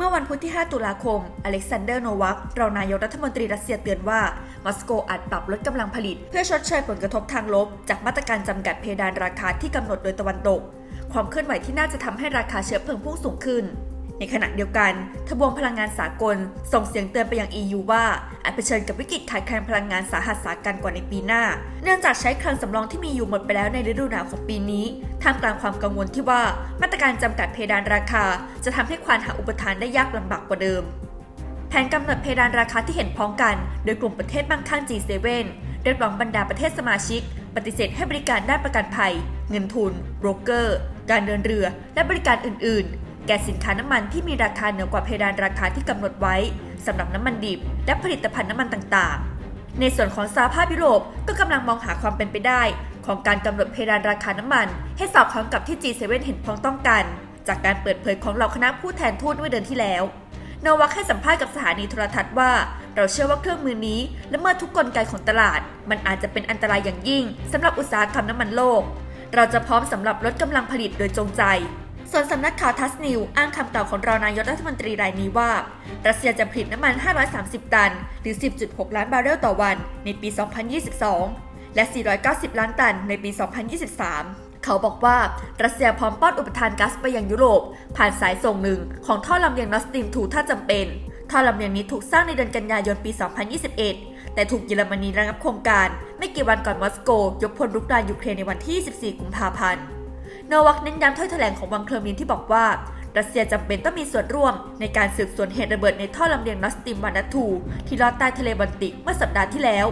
เมื่อวันพุธที่ 5 ตุลาคม อเล็กซานเดอร์โนวัครองนายกรัฐมนตรีรัสเซียเตือนว่า มอสโกอาจปรับลดกำลังผลิต เพื่อชดเชยผลกระทบทางลบ จากมาตรการจำกัดเพดานราคาที่กำหนดโดยตะวันตก ความเคลื่อนไหวที่น่าจะทำให้ราคาเชื้อเพลิงพุ่งสูงขึ้น ในขณะเดียวกันทบวงพลังงานสากล ส่งเสียงเตือนไปยัง EU ว่าอาจเผชิญกับวิกฤตขาดแคลนพลังงานสาหัสสากันกว่าในปีหน้า เนื่องจากใช้คลังสำรองที่มีอยู่หมดไปแล้วในฤดูหนาวของปีนี้ท่ามกลางความกังวลที่ว่ามาตรการจำกัดเพดานราคา จะทำให้ควานหาอุปทานได้ยากลำบากกว่าเดิม แผนกำหนดเพดานราคาที่เห็นพ้องกัน โดยกลุ่มประเทศมั่งคั่ง G7 เรียกร้องบรรดาประเทศสมาชิก ปฏิเสธให้บริการด้านประกันภัย เงินทุนโบรกเกอร์ การเดินเรือ และบริการอื่นๆ แก่สินค้าน้ำมันที่มีราคาเหนือกว่าเพดานราคาที่กำหนดไว้สำหรับน้ำมันดิบ และผลิตภัณฑ์น้ำมันต่างๆ ในส่วนของสหภาพยุโรปก็กำลังมองหาความเป็นไปได้ ของการกำหนดเพดานราคาน้ำมัน ให้สอดคล้องกับที่ G7 เห็นพ้องต้องกัน จากการเปิดเผยของเหล่าคณะผู้แทนทูตเมื่อเดือนที่แล้วนวัคให้สัมภาษณ์กับสถานีโทรทัศน์ว่า เราเชื่อว่าเครื่องมือนี้และเมื่อทุกกลไกของตลาด มันอาจจะเป็นอันตรายอย่างยิ่งสำหรับอุตสาหกรรมน้ำมันโลก เราจะพร้อมสำหรับลดกำลังผลิตโดยจงใจ ส่วนสำนักข่าวทัสนิวอ้างคำกล่าวของรองนายกรัฐมนตรีรายนี้ว่า รัสเซียจะผลิตน้ำมัน 530 ตัน หรือ 10.6 ล้านบาร์เรลต่อวันในปี 2022 และ 490 ล้านตันในปี 2023 เขาบอกว่ารัสเซียพร้อมป้อนอุปทานก๊าซไปยังยุโรป ผ่านสายส่งหนึ่งของท่อลำเลียงนอสตรีม2ถ้าจำเป็น ท่อลำเลียงนี้ถูกสร้างในเดือนกันยายนปี 2021แต่ถูกเยอรมนีระงับโครงการ ไม่กี่วันก่อนมอสโก ยกพลรุกรานยูเครนในวันที่24กุมภาพันธ์ นวัคเน้นย้ำถ้อยแถลงของวังเคลมินที่บอกว่ารัสเซียจำเป็นต้องมีส่วนร่วมในการสืบสวนเหตุระเบิดในท่อลำเลียงนอสตรีมวานัตทูที่ลอดใต้ทะเลบอลติกเมื่อสัปดาห์ที่แล้ว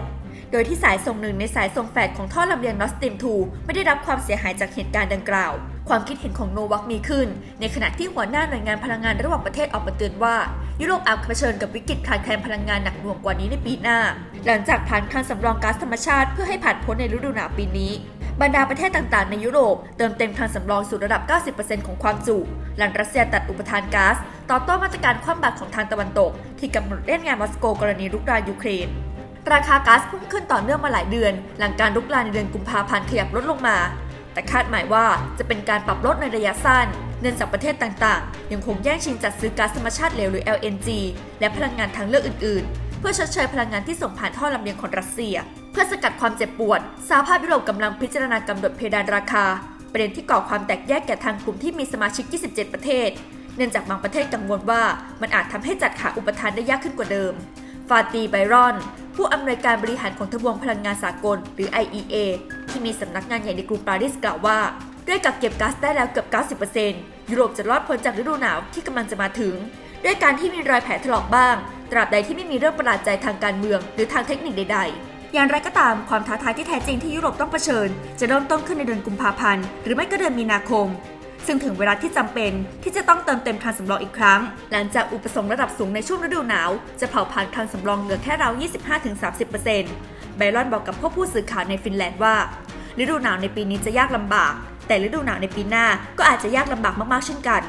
โดยที่สายส่งหนึ่งในสายส่งแฝดของท่อลำเลียงนอสตรีม2ไม่ได้รับความเสียหายจากเหตุการณ์ดังกล่าว ความคิดเห็นของโนวัคมีขึ้น ในขณะที่หัวหน้าหน่วยงานพลังงานระหว่างประเทศออกมาเตือนว่า ยุโรปอาจเผชิญกับวิกฤตขาดแคลนพลังงานหนักหน่วงกว่านี้ในปีหน้า หลังจากผ่านการสำรองก๊าซธรรมชาติเพื่อให้ผ่านพ้นในฤดูหนาวปีนี้ บรรดาประเทศต่างๆ ในยุโรปเติมเต็มคลังสำรองสู่ระดับ 90%ของความจุ หลังรัสเซียตัดอุปทานก๊าซต่อต้มาตรการคว่ำบาตรของทางตะวันตก ที่กำหนดเล่นงานมอสโกกรณีลุกรานยูเครน ราคาก๊าซพุ่งขึ้นต่อเนื่องมาหลายเดือน หลังการลุกลามในเดือนกุมภาพันธ์ขยับลดลงมา แต่คาดหมายว่าจะเป็นการปรับลดในระยะสั้น เนื่องจากประเทศต่างๆ ยังคงแย่งชิงจัดซื้อก๊าซธรรมชาติเหลวหรือ LNG และพลังงานทางเลือกอื่น ๆ เพื่อชดเชยพลังงานที่ส่งผ่านท่อลำเลียงของรัสเซีย พื่อสกัดความเจ็บปวดสหภาพยุโรปกำลังพิจารณากำหนดเพดานราคา ประเด็นที่ก่อความแตกแยกแก่ทางกลุ่มที่มีสมาชิก 27 ประเทศ เนื่องจากบางประเทศกังวลว่ามันอาจทำให้จัดหาอุปทานได้ยากขึ้นกว่าเดิม ฟาตีไบรอน ผู้อำนวยการบริหารของทบวงพลังงานสากล หรือ IEA ที่มีสำนักงานใหญ่ในกรุงปารีสกล่าวว่า ด้วยกักเก็บก๊าซได้แล้วเกือบ 90%ยุโรปจะรอดพ้นจากฤดูหนาวที่กำลังจะมาถึง ด้วยการที่มีรอยแผลถลอกบ้าง ตราบใดที่ไม่มีเรื่องประหลาดใจทางการเมือง หรือทางเทคนิคใด ๆ อย่างไรก็ตามความท้าทายที่แท้จริงที่ยุโรปต้องเผชิญ จะเริ่มต้นขึ้นในเดือนกุมภาพันธ์หรือไม่ก็เดือนมีนาคม ซึ่งถึงเวลาที่จำเป็นที่จะต้องเติมเต็มคลังสำรองอีกครั้ง หลังจากอุปสงค์ระดับสูงในช่วงฤดูหนาว จะเผาผ่านคลังสำรองเหลือแค่ราว 25-30%ไบรอนบอกกับพวกผู้สื่อข่าวในฟินแลนด์ว่า ฤดูหนาวในปีนี้จะยากลำบาก แต่ฤดูหนาวในปีหน้าก็อาจจะยากลำบากมากๆเช่นกัน